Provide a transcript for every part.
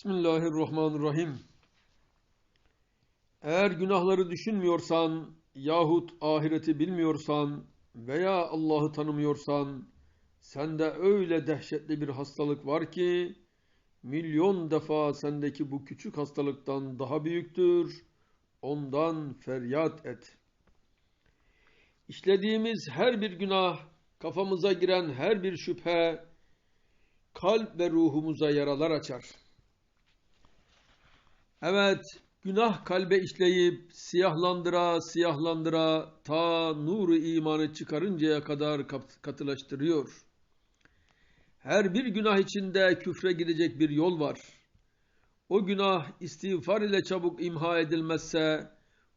Bismillahirrahmanirrahim. Eğer günahları düşünmüyorsan yahut ahireti bilmiyorsan veya Allah'ı tanımıyorsan sende öyle dehşetli bir hastalık var ki milyon defa sendeki bu küçük hastalıktan daha büyüktür. Ondan feryat et. İşlediğimiz her bir günah, kafamıza giren her bir şüphe, kalp ve ruhumuza yaralar açar. Evet, günah kalbe işleyip siyahlandıra siyahlandıra ta nuru imanı çıkarıncaya kadar katılaştırıyor. Her bir günah içinde küfre gidecek bir yol var. O günah istiğfar ile çabuk imha edilmezse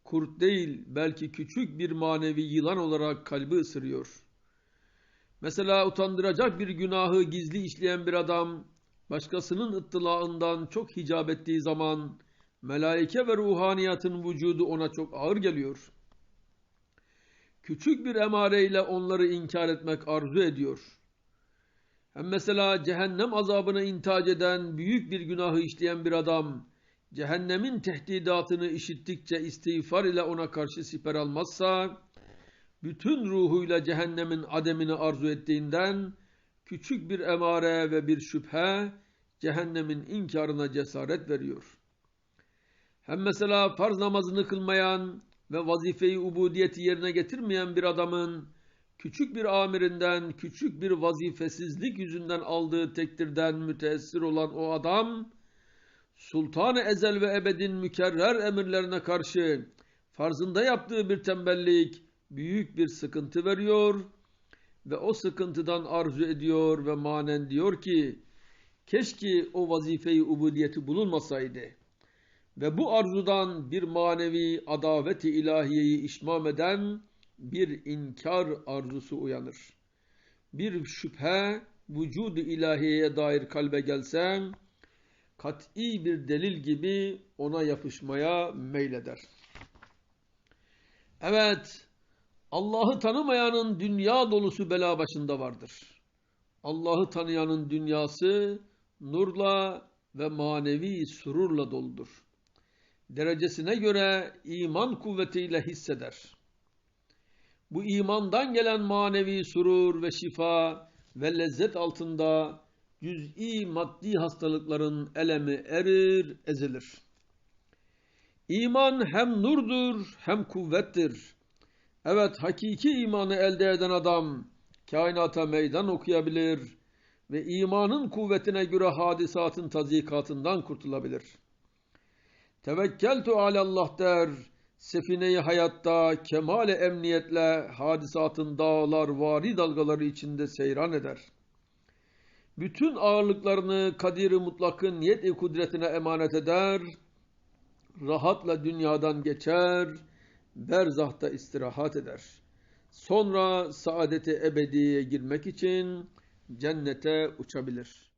kurt değil belki küçük bir manevi yılan olarak kalbi ısırıyor. Mesela utandıracak bir günahı gizli işleyen bir adam başkasının ıttılağından çok hicap ettiği zaman melaike ve ruhaniyatın vücudu ona çok ağır geliyor. Küçük bir emareyle onları inkar etmek arzu ediyor. Hem mesela cehennem azabını intihac eden büyük bir günahı işleyen bir adam, cehennemin tehdidatını işittikçe istiğfar ile ona karşı siper almazsa, bütün ruhuyla cehennemin ademini arzu ettiğinden, küçük bir emare ve bir şüphe, cehennemin inkarına cesaret veriyor. Hem mesela farz namazını kılmayan ve vazifeyi ubudiyeti yerine getirmeyen bir adamın, küçük bir amirinden, küçük bir vazifesizlik yüzünden aldığı tektirden müteessir olan o adam, Sultan-ı Ezel ve Ebed'in mükerrer emirlerine karşı farzında yaptığı bir tembellik büyük bir sıkıntı veriyor ve o sıkıntıdan arzu ediyor ve manen diyor ki keşke o vazifeyi ubudiyeti bulunmasaydı ve bu arzudan bir manevi adaveti ilahiyeyi işmam eden bir inkar arzusu uyanır. Bir şüphe vücudu ilahiyeye dair kalbe gelse kat'i bir delil gibi ona yapışmaya meyleder. Evet, Allah'ı tanımayanın dünya dolusu bela başında vardır. Allah'ı tanıyanın dünyası nurla ve manevi sururla doludur. Derecesine göre iman kuvvetiyle hisseder. Bu imandan gelen manevi surur ve şifa ve lezzet altında cüz'i maddi hastalıkların elemi erir, ezilir. İman hem nurdur hem kuvvettir. Evet hakiki imanı elde eden adam kainata meydan okuyabilir ve imanın kuvvetine göre hadisatın tazikatından kurtulabilir. Tevekkeltu alallah der, sefineyi hayatta kemale emniyetle hadisatın dağlar vari dalgaları içinde seyran eder. Bütün ağırlıklarını kadir-i mutlakın niyet-i kudretine emanet eder, rahatla dünyadan geçer, berzahta istirahat eder. Sonra saadete ebediye girmek için cennete uçabilir.